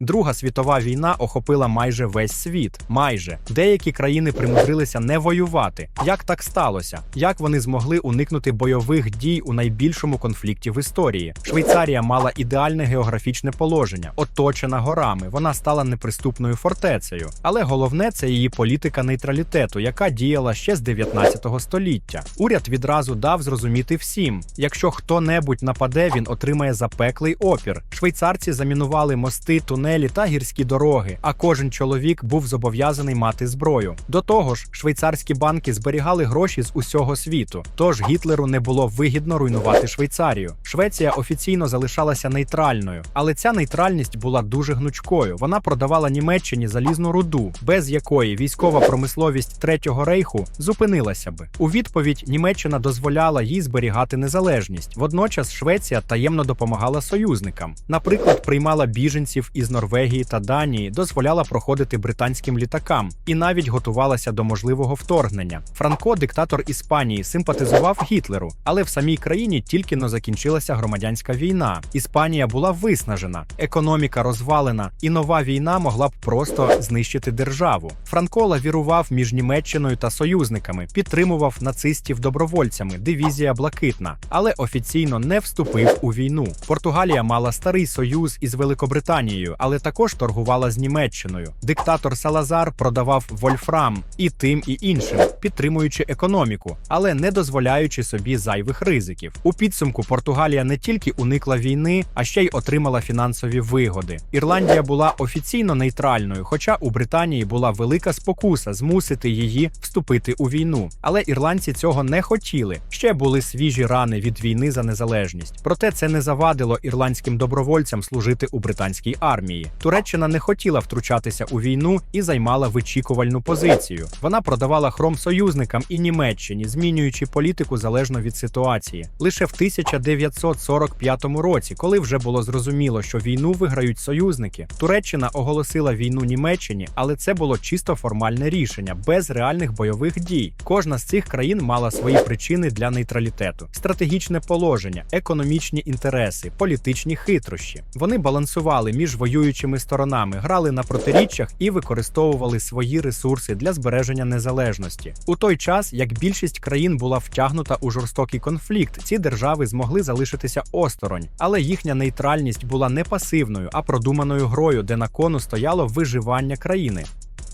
Друга світова війна охопила майже весь світ. Майже деякі країни примудрилися не воювати. Як так сталося? Як вони змогли уникнути бойових дій у найбільшому конфлікті в історії? Швейцарія мала ідеальне географічне положення, оточена горами. Вона стала неприступною фортецею. Але головне це її політика нейтралітету, яка діяла ще з 19 століття. Уряд відразу дав зрозуміти всім: якщо хто-небудь нападе, він отримає запеклий опір. Швейцарці замінували мости, тунелі та гірські дороги. А кожен чоловік був зобов'язаний мати зброю. До того ж, швейцарські банки зберігали гроші з усього світу. Тож Гітлеру не було вигідно руйнувати Швейцарію. Швеція офіційно залишалася нейтральною, але ця нейтральність була дуже гнучкою. Вона продавала Німеччині залізну руду, без якої військова промисловість Третього рейху зупинилася би. У відповідь Німеччина дозволяла їй зберігати незалежність. Водночас Швеція таємно допомагала союзникам. Наприклад, приймала біженців із Норвегії та Данії, дозволяла проходити британським літакам і навіть готувалася до можливого вторгнення. Франко, диктатор Іспанії, симпатизував Гітлеру, але в самій країні тільки но закінчилася громадянська війна. Іспанія була виснажена, економіка розвалена, і нова війна могла б просто знищити державу. Франко лавірував між Німеччиною та союзниками, підтримував нацистів добровольцями, дивізія блакитна, але офіційно не вступив у війну. Португалія мала старий союз із Великобританією, але також торгувала з Німеччиною. Диктатор Салазар продавав вольфрам і тим, і іншим, підтримуючи економіку, але не дозволяючи собі зайвих ризиків. У підсумку Португалія не тільки уникла війни, а ще й отримала фінансові вигоди. Ірландія була офіційно нейтральною, хоча у Британії була велика спокуса змусити її вступити у війну. Але ірландці цього не хотіли. Ще були свіжі рани від війни за незалежність. Проте це не завадило ірландським добровольцям служити у британській армії. Туреччина не хотіла втручатися у війну і займала вичікувальну позицію. Вона продавала хром союзникам і Німеччині, змінюючи політику залежно від ситуації. Лише в 1945 році, коли вже було зрозуміло, що війну виграють союзники, Туреччина оголосила війну Німеччині, але це було чисто формальне рішення, без реальних бойових дій. Кожна з цих країн мала свої причини для нейтралітету: стратегічне положення, економічні інтереси, політичні хитрощі. Вони балансували між воюючими сторонами, грали на протиріччях і використовували свої ресурси для збереження незалежності. У той час, як більшість країн була втягнута у жорстокий конфлікт, ці держави змогли залишитися осторонь, але їхня нейтральність була не пасивною, а продуманою грою, де на кону стояло виживання країни.